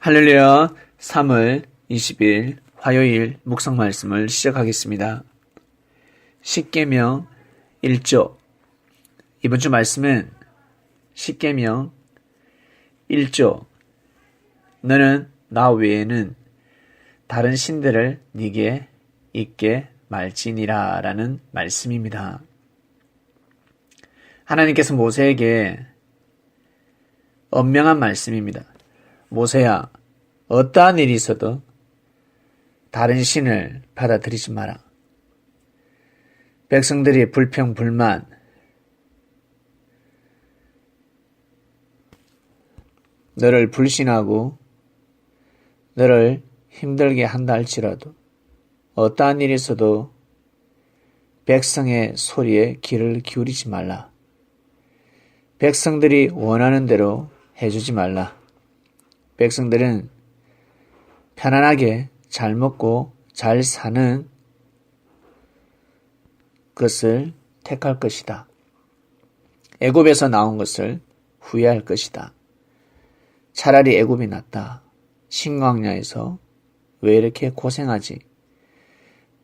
할렐루야 3월 20일 화요일 묵상 말씀을 시작하겠습니다. 십계명 1조 이번 주 말씀은 십계명 1조 너는 나 외에는 다른 신들을 네게 있게 말지니라 라는 말씀입니다. 하나님께서 모세에게 엄명한 말씀입니다. 모세야, 어떠한 일이 있어도 다른 신을 받아들이지 마라. 백성들이 불평, 불만, 너를 불신하고 너를 힘들게 한다 할지라도 어떠한 일이 있어도 백성의 소리에 귀를 기울이지 말라. 백성들이 원하는 대로 해주지 말라. 백성들은 편안하게 잘 먹고 잘 사는 것을 택할 것이다. 애굽에서 나온 것을 후회할 것이다. 차라리 애굽이 낫다. 신광야에서 왜 이렇게 고생하지?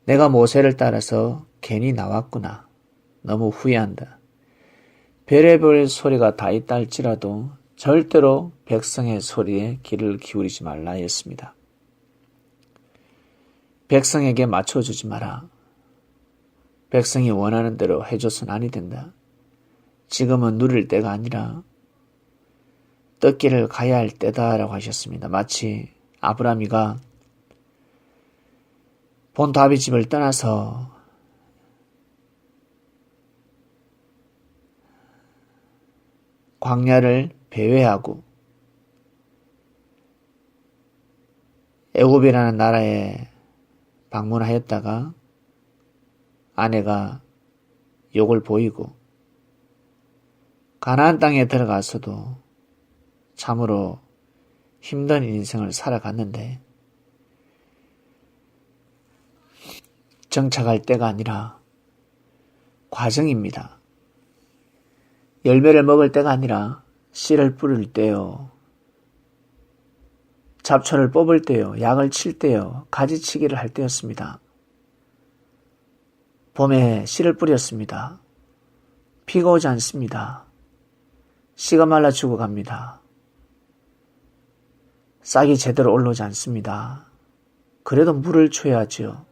내가 모세를 따라서 괜히 나왔구나. 너무 후회한다. 별의별 소리가 다 있다 할지라도 절대로 백성의 소리에 귀를 기울이지 말라 했습니다. 백성에게 맞춰주지 마라. 백성이 원하는 대로 해줘선 아니 된다. 지금은 누릴 때가 아니라 떡길을 가야 할 때다라고 하셨습니다. 마치 아브라미가 본 다비 집을 떠나서 광야를 배회하고 애굽이라는 나라에 방문하였다가 아내가 욕을 보이고 가나안 땅에 들어가서도 참으로 힘든 인생을 살아갔는데 정착할 때가 아니라 과정입니다. 열매를 먹을 때가 아니라 씨를 뿌릴 때요. 잡초를 뽑을 때요. 약을 칠 때요. 가지치기를 할 때였습니다. 봄에 씨를 뿌렸습니다. 비가 오지 않습니다. 씨가 말라 죽어갑니다. 싹이 제대로 올라오지 않습니다. 그래도 물을 줘야지요.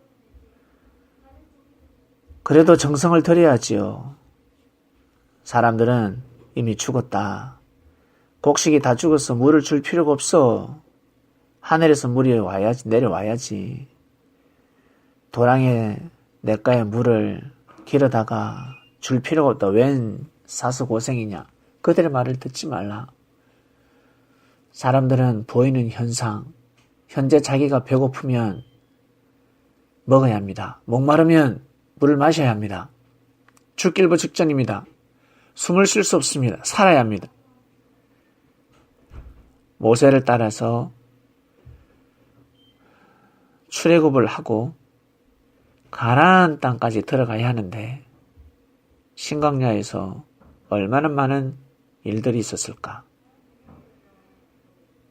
그래도 정성을 들여야지요. 사람들은 이미 죽었다. 곡식이 다 죽어서 물을 줄 필요가 없어. 하늘에서 물이 와야지, 내려와야지. 도랑에 냇가에 물을 길어다가 줄 필요가 없다. 웬 사서 고생이냐. 그들의 말을 듣지 말라. 사람들은 보이는 현상, 현재 자기가 배고프면 먹어야 합니다. 목마르면 물을 마셔야 합니다. 죽길부 직전입니다. 숨을 쉴 수 없습니다. 살아야 합니다. 모세를 따라서 출애굽을 하고 가나안 땅까지 들어가야 하는데 신광야에서 얼마나 많은 일들이 있었을까?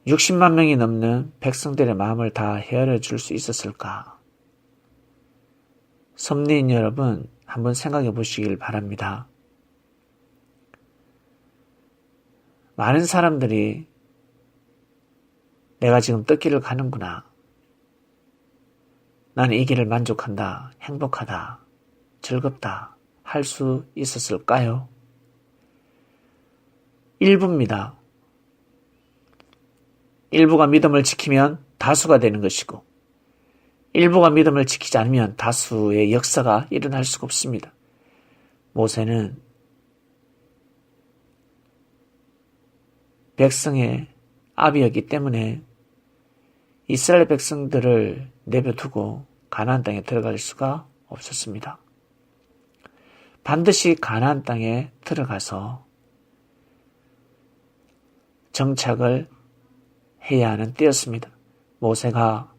60만 명이 넘는 백성들의 마음을 다 헤아려 줄 수 있었을까? 섭리인 여러분, 한번 생각해 보시길 바랍니다. 많은 사람들이 내가 지금 떡길을 가는구나. 나는 이 길을 만족한다, 행복하다, 즐겁다 할 수 있었을까요? 일부입니다. 일부가 믿음을 지키면 다수가 되는 것이고, 일부가 믿음을 지키지 않으면 다수의 역사가 일어날 수가 없습니다. 모세는 백성의 아비였기 때문에 이스라엘 백성들을 내버두고 가나안 땅에 들어갈 수가 없었습니다. 반드시 가나안 땅에 들어가서 정착을 해야 하는 때였습니다. 모세가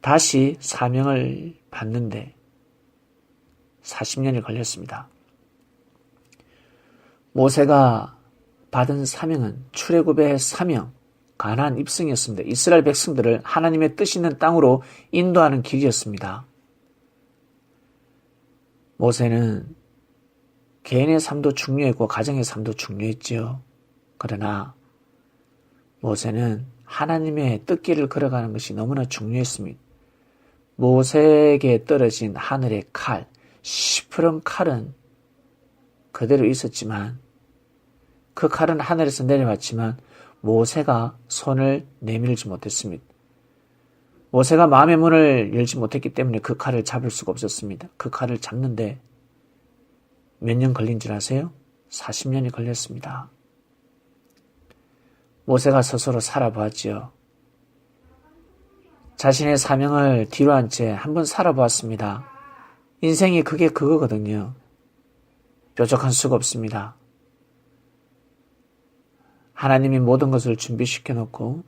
다시 사명을 받는데 40년이 걸렸습니다. 모세가 받은 사명은 출애굽의 사명, 가난 입성이었습니다. 이스라엘 백성들을 하나님의 뜻 있는 땅으로 인도하는 길이었습니다. 모세는 개인의 삶도 중요했고 가정의 삶도 중요했지요. 그러나 모세는 하나님의 뜻길을 걸어가는 것이 너무나 중요했습니다. 모세에게 떨어진 하늘의 칼, 시퍼런 칼은 그대로 있었지만 그 칼은 하늘에서 내려왔지만 모세가 손을 내밀지 못했습니다. 모세가 마음의 문을 열지 못했기 때문에 그 칼을 잡을 수가 없었습니다. 그 칼을 잡는데 몇 년 걸린 줄 아세요? 40년이 걸렸습니다. 모세가 스스로 살아보았지요. 자신의 사명을 뒤로 한 채 한번 살아보았습니다. 인생이 그게 그거거든요. 뾰족한 수가 없습니다. 하나님이 모든 것을 준비시켜 놓고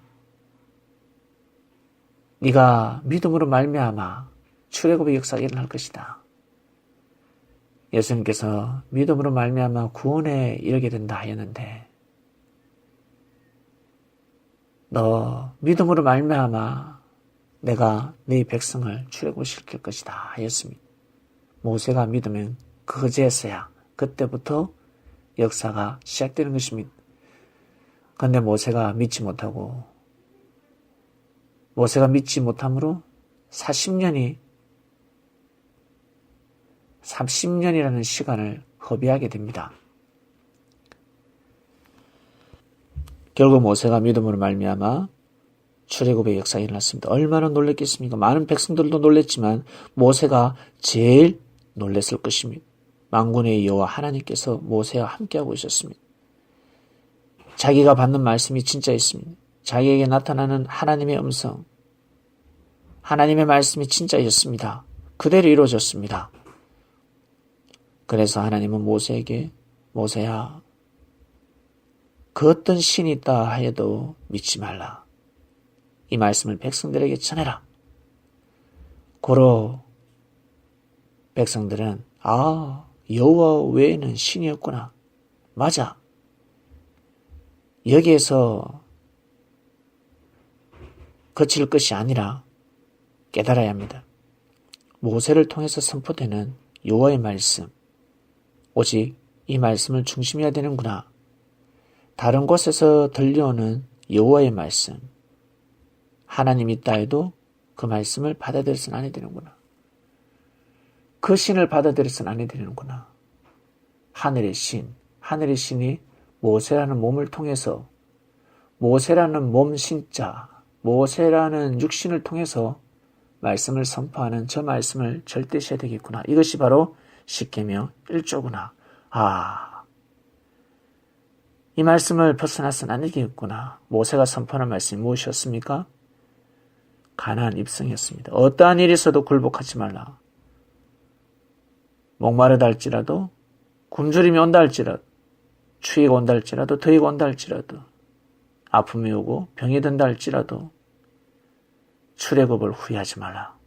네가 믿음으로 말미암아 출애굽의 역사가 일어날 것이다. 예수님께서 믿음으로 말미암아 구원에 이르게 된다 하였는데 너 믿음으로 말미암아 내가 네 백성을 출애굽 시킬 것이다 하였습니다. 모세가 믿으면 그제서야 그때부터 역사가 시작되는 것입니다. 그런데 모세가 믿지 못하고 모세가 믿지 못함으로 40년이 30년이라는 시간을 허비하게 됩니다. 결국 모세가 믿음으로 말미암아 출애굽의 역사가 일어났습니다. 얼마나 놀랬겠습니까? 많은 백성들도 놀랬지만 모세가 제일 놀랬을 것입니다. 망군의 여호와 하나님께서 모세와 함께하고 있었습니다. 자기가 받는 말씀이 진짜 있습니다. 자기에게 나타나는 하나님의 음성, 하나님의 말씀이 진짜였습니다. 그대로 이루어졌습니다. 그래서 하나님은 모세에게 모세야 그 어떤 신이 있다 하여도 믿지 말라. 이 말씀을 백성들에게 전해라. 고로 백성들은 아 여호와 외에는 신이 없구나. 맞아. 여기에서 거칠 것이 아니라 깨달아야 합니다. 모세를 통해서 선포되는 여호와의 말씀, 오직 이 말씀을 중심해야 되는구나. 다른 곳에서 들려오는 여호와의 말씀, 하나님 있다 해도 그 말씀을 받아들여서는 안 되는구나. 그 신을 받아들여서는 안 되는구나. 하늘의 신, 하늘의 신이 모세라는 몸을 통해서 모세라는 몸 신자, 모세라는 육신을 통해서 말씀을 선포하는 저 말씀을 절대시해야 되겠구나. 이것이 바로 십계명 1조구나. 아, 이 말씀을 벗어나서는 안 되겠구나. 모세가 선포하는 말씀이 무엇이었습니까? 가난 입성이었습니다. 어떠한 일이 있어도 굴복하지 말라. 목마르다 할지라도 굶주림이 온다 할지라도 추위가 온다 할지라도 더위가 온다 할지라도 아픔이 오고 병이 든다 할지라도 출애굽을 후회하지 말라.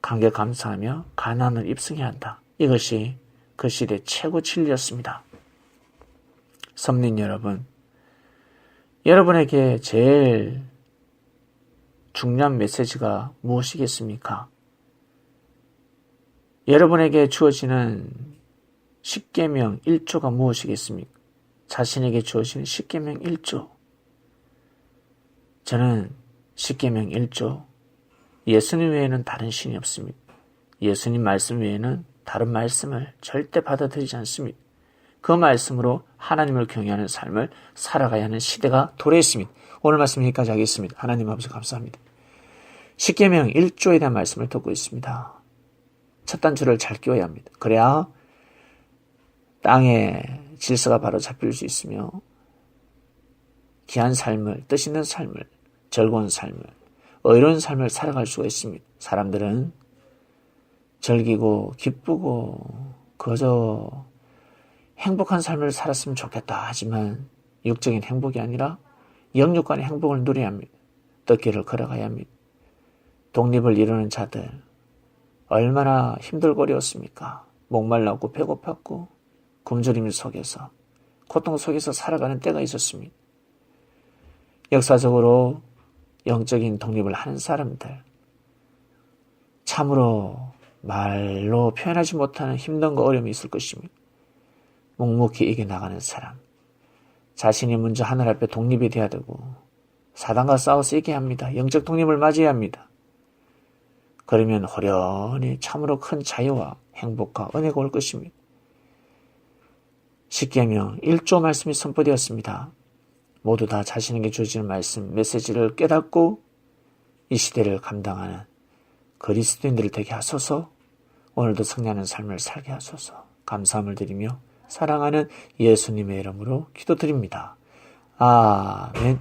감격 감사하며 가난을 입성해야 한다. 이것이 그 시대 최고 진리였습니다. 섬린 여러분, 여러분에게 제일 중요한 메시지가 무엇이겠습니까? 여러분에게 주어지는 십계명 1조가 무엇이겠습니까? 자신에게 주어지는 십계명 1조. 저는 십계명 1조 예수님 외에는 다른 신이 없습니다. 예수님 말씀 외에는 다른 말씀을 절대 받아들이지 않습니다. 그 말씀으로 하나님을 경외하는 삶을 살아가야 하는 시대가 도래했습니다. 오늘 말씀 여기까지 하겠습니다. 하나님 아버지 감사합니다. 십계명 1조에 대한 말씀을 듣고 있습니다. 첫 단추를 잘 끼워야 합니다. 그래야 땅의 질서가 바로 잡힐 수 있으며 귀한 삶을, 뜻 있는 삶을, 즐거운 삶을, 의로운 삶을 살아갈 수가 있습니다. 사람들은 즐기고 기쁘고 그저 행복한 삶을 살았으면 좋겠다 하지만 육적인 행복이 아니라 영육간의 행복을 누려야 합니다. 뜻길을 걸어가야 합니다. 독립을 이루는 자들, 얼마나 힘들거리였습니까? 목말랐고 배고팠고 굶주림 속에서 고통 속에서 살아가는 때가 있었습니다. 역사적으로 영적인 독립을 하는 사람들, 참으로 말로 표현하지 못하는 힘든과 어려움이 있을 것입니다. 묵묵히 이겨나가는 사람, 자신이 먼저 하늘 앞에 독립이 돼야 되고, 사단과 싸워서 이겨야 합니다. 영적 독립을 맞이해야 합니다. 그러면 호련히 참으로 큰 자유와 행복과 은혜가 올 것입니다. 십계명 1조 말씀이 선포되었습니다. 모두 다 자신에게 주어지는 말씀, 메시지를 깨닫고 이 시대를 감당하는 그리스도인들을 되게 하소서 오늘도 승리하는 삶을 살게 하소서 감사함을 드리며 사랑하는 예수님의 이름으로 기도드립니다. 아멘.